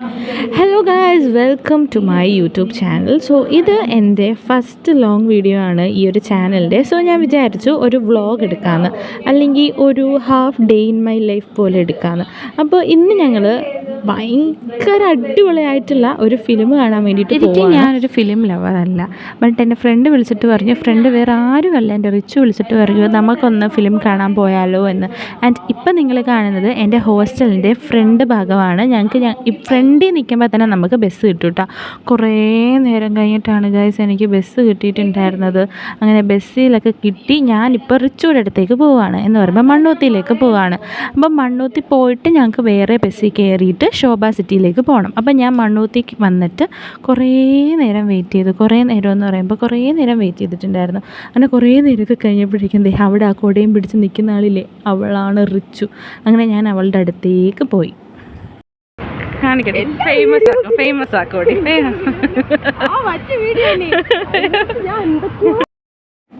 Hello guys welcome to my YouTube channel so ഇത് എന്റെ first long video ആണ് ഈ ഒരു ചാനലിന്റെ സോ ഞാൻ വിചാരിച്ചു ഒരു വ്ളോഗ് എടുക്കാമെന്ന് അല്ലെങ്കിൽ ഒരു half day in my life പോലെ എടുക്കാമെന്ന് അപ്പോൾ ഇന്ന് ഞങ്ങൾ ഭയങ്കര അടിപൊളിയായിട്ടുള്ള ഒരു ഫിലിം കാണാൻ വേണ്ടിയിട്ട് എനിക്ക് ഞാനൊരു ഫിലിം ലവറല്ല ബട്ട് എന്റെ ഫ്രണ്ട് വിളിച്ചിട്ട് പറഞ്ഞു ഫ്രണ്ട് വേറെ ആരുമല്ല എന്റെ റിച്ച് വിളിച്ചിട്ട് പറഞ്ഞു നമുക്കൊന്ന് ഫിലിം കാണാൻ പോയാലോ എന്ന്. ആൻഡ് ഇപ്പം നിങ്ങൾ കാണുന്നത് എന്റെ ഹോസ്റ്റലിന്റെ ഫ്രണ്ട് ഭാഗമാണ്. ഞങ്ങൾക്ക് ഞാൻ ഈ ഫ്രണ്ടിൽ നിൽക്കുമ്പോൾ തന്നെ നമുക്ക് ബസ് കിട്ടും കേട്ടോ കുറേ നേരം കഴിഞ്ഞിട്ടാണ് ഗൈസ് എനിക്ക് ബസ് കിട്ടിയിട്ടുണ്ടായിരുന്നത്. അങ്ങനെ ബസ്സിലൊക്കെ കിട്ടി ഞാനിപ്പോൾ റിച്ചൂടെ അടുത്തേക്ക് പോവുകയാണ് എന്ന് പറയുമ്പോൾ മണ്ണൂത്തിയിലേക്ക് പോവുകയാണ് അപ്പം മണ്ണൂത്തി പോയിട്ട് ഞങ്ങൾക്ക് വേറെ ബസ്സിൽ കയറിയിട്ട് ശോഭ സിറ്റിയിലേക്ക് പോകണം അപ്പം ഞാൻ മണ്ണൂത്തിക്ക് വന്നിട്ട് കുറേ നേരം വെയിറ്റ് ചെയ്തു. കുറേ നേരം എന്ന് പറയുമ്പോൾ കുറേ നേരം വെയിറ്റ് ചെയ്തിട്ടുണ്ടായിരുന്നു. അങ്ങനെ കുറേ നേരമൊക്കെ കഴിഞ്ഞപ്പോഴേക്കും ദേ അവിടെ ആ കൊടയും പിടിച്ച് നിൽക്കുന്ന ആളില്ലേ അവളാണ് റിച്ചു. അങ്ങനെ ഞാൻ അവളുടെ അടുത്തേക്ക് പോയി. കാണിക്കട്ടെ. ഫേമസ് ഫേമസ് ആക്കോടി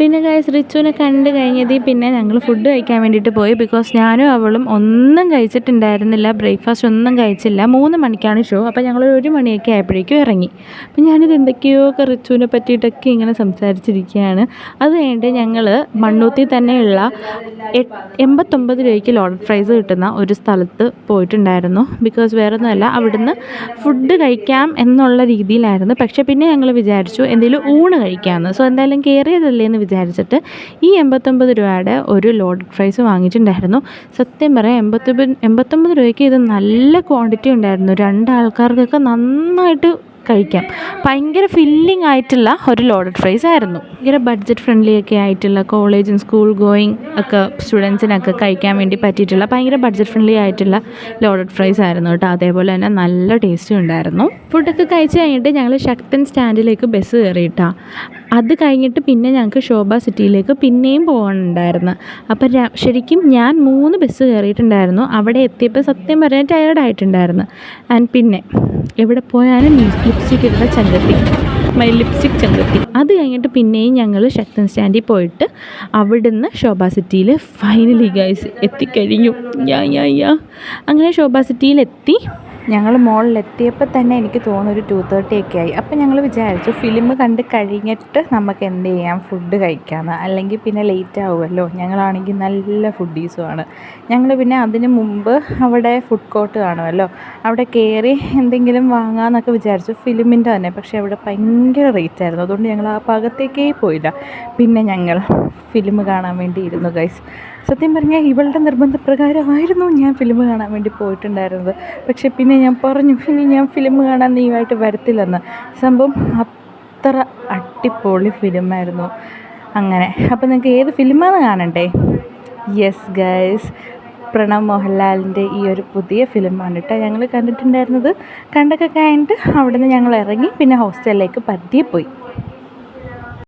പിന്നെ ഗൈസ് റിച്ചുവിനെ കണ്ട് കഴിഞ്ഞതിൽ പിന്നെ ഞങ്ങൾ ഫുഡ് കഴിക്കാൻ വേണ്ടിയിട്ട് പോയി ബിക്കോസ് ഞാനും അവളും ഒന്നും കഴിച്ചിട്ടുണ്ടായിരുന്നില്ല. ബ്രേക്ക്ഫാസ്റ്റ് ഒന്നും കഴിച്ചില്ല. മൂന്ന് മണിക്കാണ് ഷോ അപ്പോൾ ഞങ്ങൾ ഒരു മണിയൊക്കെ ആയപ്പോഴേക്കും ഇറങ്ങി. അപ്പം ഞാനിത് എന്തൊക്കെയോ ഒക്കെ റിച്ചുവിനെ പറ്റിയിട്ടൊക്കെ ഇങ്ങനെ സംസാരിച്ചിരിക്കുകയാണ്. അത് കഴിഞ്ഞിട്ട് ഞങ്ങൾ മണ്ണൂത്തി തന്നെയുള്ള എൺപത്തൊമ്പത് രൂപയ്ക്ക് ലോഡഡ് ഫ്രൈസ് കിട്ടുന്ന ഒരു സ്ഥലത്ത് പോയിട്ടുണ്ടായിരുന്നു. ബിക്കോസ് വേറെ ഒന്നുമല്ല അവിടുന്ന് ഫുഡ് കഴിക്കാം എന്നുള്ള രീതിയിലായിരുന്നു. പക്ഷേ പിന്നെ ഞങ്ങൾ വിചാരിച്ചു എന്തെങ്കിലും ഊണ് കഴിക്കാമെന്ന് സോ എന്തായാലും കയറിയതല്ലേ എന്ന് വിചാരിച്ചിട്ട് ഈ എൺപത്തൊമ്പത് രൂപയുടെ ഒരു ലോഡ് ഫ്രൈസ് വാങ്ങിച്ചിട്ടുണ്ടായിരുന്നു. സത്യം പറയാം എൺപത്തൊമ്പത് എൺപത്തൊമ്പത് രൂപയ്ക്ക് ഇത് നല്ല ക്വാണ്ടിറ്റി ഉണ്ടായിരുന്നു. രണ്ടാൾക്കാർക്കൊക്കെ നന്നായിട്ട് കഴിക്കാം. ഭയങ്കര ഫില്ലിംഗ് ആയിട്ടുള്ള ഒരു ലോഡഡ് ഫ്രൈസ് ആയിരുന്നു. ഭയങ്കര ബഡ്ജറ്റ് ഫ്രണ്ട്ലി ഒക്കെ ആയിട്ടുള്ള കോളേജും സ്കൂൾ ഗോയിങ് ഒക്കെ സ്റ്റുഡൻസിനൊക്കെ കഴിക്കാൻ വേണ്ടി പറ്റിയിട്ടുള്ള ഭയങ്കര ബഡ്ജറ്റ് ഫ്രണ്ട്ലി ആയിട്ടുള്ള ലോഡഡ് ഫ്രൈസ് ആയിരുന്നു കേട്ടോ. അതേപോലെ തന്നെ നല്ല ടേസ്റ്റും ഉണ്ടായിരുന്നു. ഫുഡൊക്കെ കഴിച്ച് കഴിഞ്ഞിട്ട് ഞങ്ങൾ ശക്തൻ സ്റ്റാൻഡിലേക്ക് ബസ് കയറിയിട്ടാ അത് കഴിഞ്ഞിട്ട് പിന്നെ ഞങ്ങൾക്ക് ശോഭ സിറ്റിയിലേക്ക് പിന്നെയും പോകാനുണ്ടായിരുന്നു അപ്പം ശരിക്കും ഞാൻ മൂന്ന് ബസ് കയറിയിട്ടുണ്ടായിരുന്നു അവിടെ എത്തിയപ്പോൾ സത്യം പറഞ്ഞാൽ ടയേർഡായിട്ടുണ്ടായിരുന്നു ആൻഡ് പിന്നെ എവിടെ പോയാലും ലിപ്സ്റ്റിക് ഇടുന്ന ചങ്കത്തി മൈ ലിപ്സ്റ്റിക് ചങ്കത്തി അത് കഴിഞ്ഞിട്ട് പിന്നെയും ഞങ്ങൾ ശക്തൻ സ്റ്റാൻഡിൽ പോയിട്ട് അവിടുന്ന് ശോഭ സിറ്റിയിൽ ഫൈനലി ഗൈസ് എത്തിക്കഴിഞ്ഞു. യാ യാ യാ. അങ്ങനെ ശോഭ സിറ്റിയിലെത്തി. ഞങ്ങൾ മോളിലെത്തിയപ്പോൾ തന്നെ എനിക്ക് തോന്നുന്നു ഒരു ടു തേർട്ടി ഒക്കെ ആയി. അപ്പോൾ ഞങ്ങൾ വിചാരിച്ചു ഫിലിം കണ്ട് കഴിഞ്ഞിട്ട് നമുക്ക് എന്ത് ചെയ്യാം? ഫുഡ് കഴിക്കാമെന്ന് അല്ലെങ്കിൽ പിന്നെ ലേറ്റ് ആവുമല്ലോ. ഞങ്ങളാണെങ്കിൽ നല്ല ഫുഡീസുമാണ് ഞങ്ങൾ പിന്നെ അതിന് മുമ്പ് അവിടെ ഫുഡ് കോർട്ട് കാണുമല്ലോ. അവിടെ കയറി എന്തെങ്കിലും വാങ്ങാമെന്നൊക്കെ വിചാരിച്ചു ഫിലിമിന്റെ തന്നെ. പക്ഷേ അവിടെ ഭയങ്കര റേറ്റ് ആയിരുന്നു. അതുകൊണ്ട് ഞങ്ങൾ ആ ഭാഗത്തേക്കേ പോയില്ല. പിന്നെ ഞങ്ങൾ ഫിലിം കാണാൻ വേണ്ടി ഇരുന്നു ഗൈസ് സത്യം പറഞ്ഞാൽ ഇവളുടെ നിർബന്ധപ്രകാരമായിരുന്നു ഞാൻ ഫിലിം കാണാൻ വേണ്ടി പോയിട്ടുണ്ടായിരുന്നത്. പക്ഷേ പിന്നെ ഞാൻ പറഞ്ഞു ഇനി ഞാൻ ഫിലിം കാണാൻ നീയുമായിട്ട് വരത്തില്ലെന്ന്. സംഭവം അത്ര അടിപൊളി ഫിലിമായിരുന്നു അങ്ങനെ. അപ്പോൾ നിങ്ങൾക്ക് ഏത് ഫിലിമാണ് കാണണ്ടേ? യെസ് ഗൈസ് പ്രണവ് മോഹൻലാലിന്റെ ഈ ഒരു പുതിയ ഫിലിമാണ് കേട്ടോ ഞങ്ങൾ കണ്ടിട്ടുണ്ടായിരുന്നത്. കണ്ടൊക്കെ കഴിഞ്ഞിട്ട് അവിടെ നിന്ന് ഞങ്ങൾ ഇറങ്ങി പിന്നെ ഹോസ്റ്റലിലേക്ക് പതിയെ പോയി